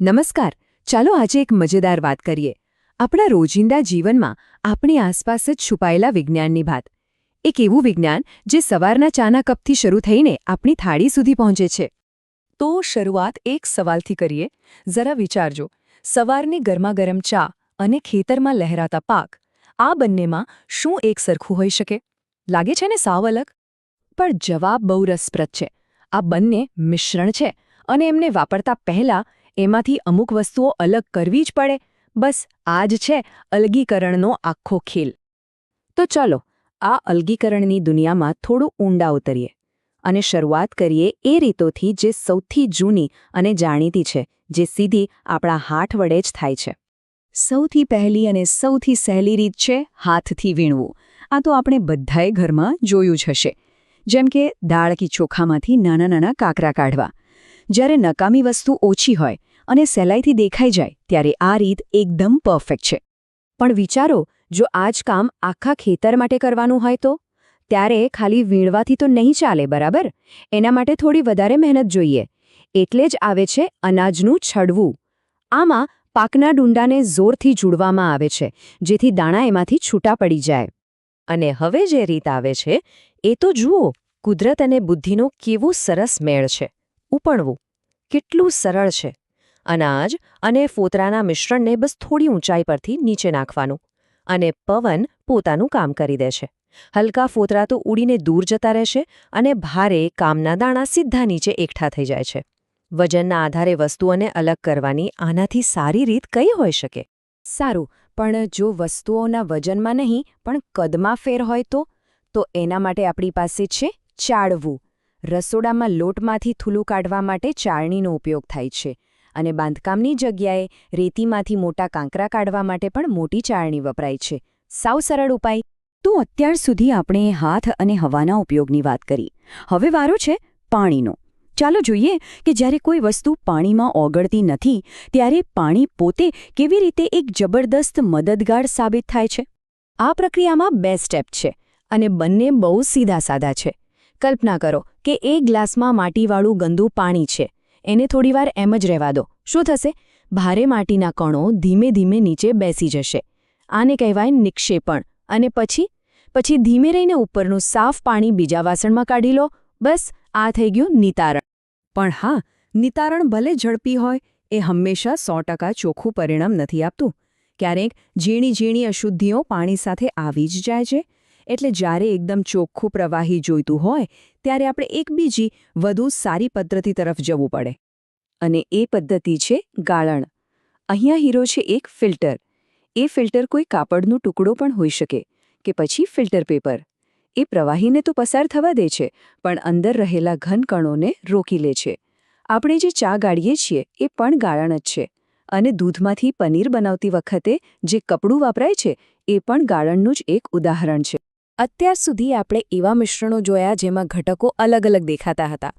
નમસ્કાર. ચાલો આજે એક મજેદાર વાત કરીએ. આપણા રોજિંદા જીવનમાં આપણી આસપાસ જ છુપાયેલા વિજ્ઞાનની વાત. એક એવું વિજ્ઞાન જે સવારના ચાના કપથી શરૂ થઈને આપણી થાળી સુધી પહોંચે છે. તો શરૂઆત એક સવાલથી કરીએ. જરા વિચારજો. સવારની ગરમાગરમ ચા અને ખેતરમાં લહેરાતા પાક, આ બંનેમાં શું એક સરખું હોઈ શકે? લાગે છે ને સાવ અલગ? પણ જવાબ બહુ રસપ્રદ છે. આ બંને મિશ્રણ છે અને એમને વાપરતા પહેલા એમાંથી અમુક વસ્તુઓ અલગ કરવી જ પડે. બસ, આ જ છે અલગીકરણનો આખો ખેલ. તો ચાલો, આ અલગીકરણની દુનિયામાં થોડું ઊંડા ઉતરીએ અને શરૂઆત કરીએ એ રીતોથી જે સૌથી જૂની અને જાણીતી છે, જે સીધી આપણા હાથ વડે જ થાય છે. સૌથી પહેલી અને સૌથી સહેલી રીત છે હાથથી વીણવું. આ તો આપણે બધાએ ઘરમાં જોયું જ હશે. જેમ કે દાળ કે ચોખામાંથી નાના નાના કાકરા કાઢવા. જ્યારે નકામી વસ્તુ ઓછી હોય અને સહેલાઈથી દેખાઈ જાય ત્યારે આ રીત એકદમ પરફેક્ટ છે. પણ વિચારો, જો આ જ કામ આખા ખેતર માટે કરવાનું હોય તો? ત્યારે ખાલી વીણવાથી તો નહીં ચાલે, બરાબર? એના માટે થોડી વધારે મહેનત જોઈએ. એટલે જ આવે છે અનાજનું છડવું. આમાં પાકના ડુંડાને જોરથી જુડવામાં આવે છે, જેથી દાણા એમાંથી છૂટા પડી જાય. અને હવે જે રીત આવે છે, એ તો જુઓ, કુદરત અને બુદ્ધિનો કેવો સરસ મેળ છે. ઉપણવું. કેટલું સરળ છે. અનાજ અને ફોતરાના મિશ્રણને બસ થોડી ઊંચાઈ પરથી નીચે નાખવાનું અને પવન પોતાનું કામ કરી દે છે. હલકા ફોતરા તો ઉડીને દૂર જતા રહેશે અને ભારે કામના દાણા સીધા નીચે એકઠા થઈ જાય છે. વજનના આધારે વસ્તુઓને અલગ કરવાની આનાથી સારી રીત કઈ હોઈ શકે? સારું, પણ જો વસ્તુઓના વજનમાં નહીં, પણ કદમાં ફેર હોય તો? તો એના માટે આપણી પાસે છે ચાળવું. રસોડામાં લોટમાંથી થૂલું કાઢવા માટે ચાળણીનો ઉપયોગ થાય છે. અને બાંધકામની જગ્યાએ રેતીમાંથી મોટા કાંકરા કાઢવા માટે પણ મોટી ચાળણી વપરાય છે. સાવ સરળ ઉપાય. તો અત્યાર સુધી આપણે હાથ અને હવાના ઉપયોગની વાત કરી. હવે વારો છે પાણીનો. ચાલો જોઈએ કે જ્યારે કોઈ વસ્તુ પાણીમાં ઓગળતી નથી, ત્યારે પાણી પોતે કેવી રીતે એક જબરદસ્ત મદદગાર સાબિત થાય છે? આ પ્રક્રિયામાં બે સ્ટેપ છે અને બંને બહુ સીધા સાદા છે. કલ્પના કરો કે એક ગ્લાસમાં માટીવાળું ગંદુ પાણી છે. એને થોડીવાર એમ જ રહેવા દો. શું થશે? ભારે માટીના કણો ધીમે ધીમે નીચે બેસી જશે. આને કહેવાય નિક્ષેપણ. અને પછી? પછી ધીમે રહીને ઉપરનું સાફ પાણી બીજા વાસણમાં કાઢી લો. બસ, આ થઈ ગયું નિતારણ. પણ હા, નિતારણ ભલે ઝડપી હોય, એ હંમેશા સો ચોખ્ખું પરિણામ નથી આપતું. ક્યારેક ઝીણી ઝીણી અશુદ્ધિઓ પાણી સાથે આવી જ જાય છે. એટલે જ્યારે એકદમ ચોખ્ખું પ્રવાહી જોઈતું હોય, ત્યારે આપણે એક બીજી વધુ સારી પદ્ધતિ તરફ જવું પડે. અને એ પદ્ધતિ છે ગાળણ. અહીંયા હીરો છે એક ફિલ્ટર. એ ફિલ્ટર કોઈ કાપડનો ટુકડો પણ હોઈ શકે કે પછી ફિલ્ટર પેપર. એ પ્રવાહીને તો પસાર થવા દે છે, પણ અંદર રહેલા ઘન કણોને રોકી લે છે. આપણે જે ચા ગાળીએ છીએ, એ પણ ગાળણ જ છે. અને દૂધમાંથી પનીર બનાવતી વખતે જે કપડું વપરાય છે, એ પણ ગાળણનું જ એક ઉદાહરણ છે. અત્યાર સુધી આપણે એવા મિશ્રણો જોયા જેમાં ઘટકો અલગ અલગ દેખાતા હતા.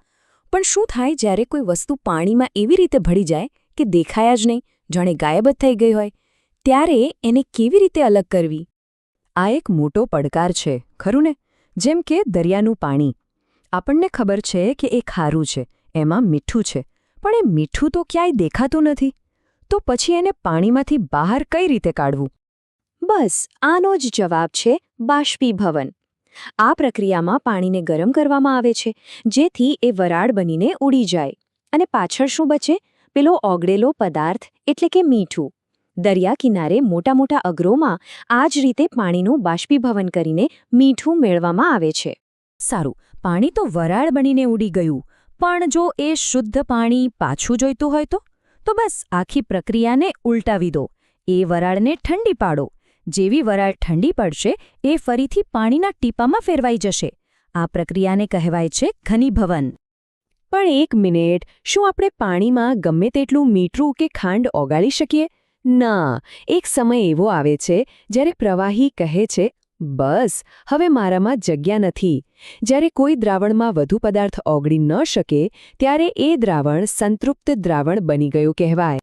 પણ શું થાય જ્યારે કોઈ વસ્તુ પાણીમાં એવી રીતે ભળી જાય કે દેખાયા જ નહીં, જાણે ગાયબ જ થઈ ગઈ હોય? ત્યારે એને કેવી રીતે અલગ કરવી? આ એક મોટો પડકાર છે, ખરું ને? જેમ કે દરિયાનું પાણી. આપણને ખબર છે કે એ ખારું છે, એમાં મીઠું છે. પણ એ મીઠું તો ક્યાંય દેખાતું નથી. તો પછી એને પાણીમાંથી બહાર કઈ રીતે કાઢવું? બસ, આનો જ જવાબ છે બાષ્પીભવન. આ પ્રક્રિયામાં પાણીને ગરમ કરવામાં આવે છે, જેથી એ વરાળ બનીને ઉડી જાય. અને પાછળ શું બચે? પેલો ઓગળેલો પદાર્થ, એટલે કે મીઠું. દરિયા કિનારે મોટા મોટા અગ્રોમાં આ જ રીતે પાણીનું બાષ્પીભવન કરીને મીઠું મેળવામાં આવે છે. સારું, પાણી તો વરાળ બનીને ઉડી ગયું, પણ જો એ શુદ્ધ પાણી પાછું જોઈતું હોય તો બસ આખી પ્રક્રિયાને ઉલટાવી દો. એ વરાળને ઠંડી પાડો. જેવી વરાળ ઠંડી પડશે, એ ફરીથી પાણીના ટીપામાં ફેરવાઈ જશે. આ પ્રક્રિયાને કહેવાય છે ઘનીભવન. પણ એક મિનિટ, શું આપણે પાણીમાં ગમે તેટલું મીઠું કે ખાંડ ઓગાળી શકીએ? ના, એક સમય એવો આવે છે, જ્યારે પ્રવાહી કહે છે, બસ, હવે મારામાં જગ્યા નથી. જ્યારે કોઈ દ્રાવણમાં વધુ પદાર્થ ઓગળી ન શકે, ત્યારે એ દ્રાવણ સંતૃપ્ત દ્રાવણ બની ગયું કહેવાય.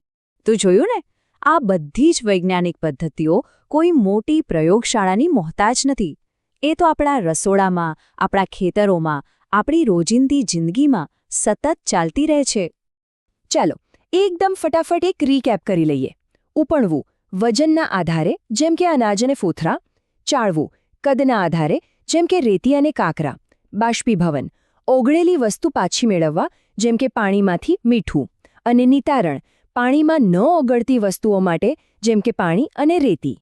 તો જોયું ને? આ બધી જ વૈજ્ઞાનિક પદ્ધતિઓ કોઈ મોટી પ્રયોગશાળાની મોહતાજ નથી. એ તો આપણા રસોડામાં, આપણા ખેતરોમાં, આપણી રોજિંદી જિંદગીમાં સતત ચાલતી રહે છે. ચાલો, એકદમ ફટાફટ એક રીકેપ કરી લઈએ. ઉપણવું, વજનના આધારે, જેમ કે અનાજ અને ફોથરા. ચાળવું, કદના આધારે, જેમ કે રેતી અને કાકરા. બાષ્પીભવન, ઓગળેલી વસ્તુ પાછી મેળવવા, જેમ કે પાણીમાંથી મીઠું. અને નિતારણ પાણીમાં ન ઓગળતી વસ્તુઓ માટે, જેમ કે પાણી અને રેતી.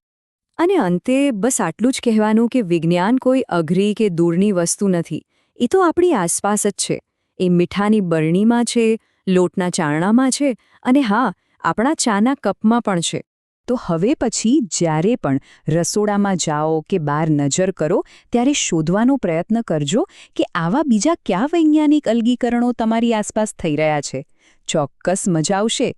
અને અંતે, બસ આટલું જ કહેવાનું કે વિજ્ઞાન કોઈ અઘરી કે દૂરની વસ્તુ નથી. એ તો આપણી આસપાસ જ છે. એ મીઠાની બરણીમાં છે, લોટના ચારણામાં છે, અને હા, આપણા ચાના કપમાં પણ છે. તો હવે પછી જ્યારે પણ રસોડામાં જાઓ કે બહાર નજર કરો, ત્યારે શોધવાનો પ્રયત્ન કરજો કે આવા બીજા કયા વૈજ્ઞાનિક અલગીકરણો તમારી આસપાસ થઈ રહ્યા છે. ચોક્કસ મજા આવશે.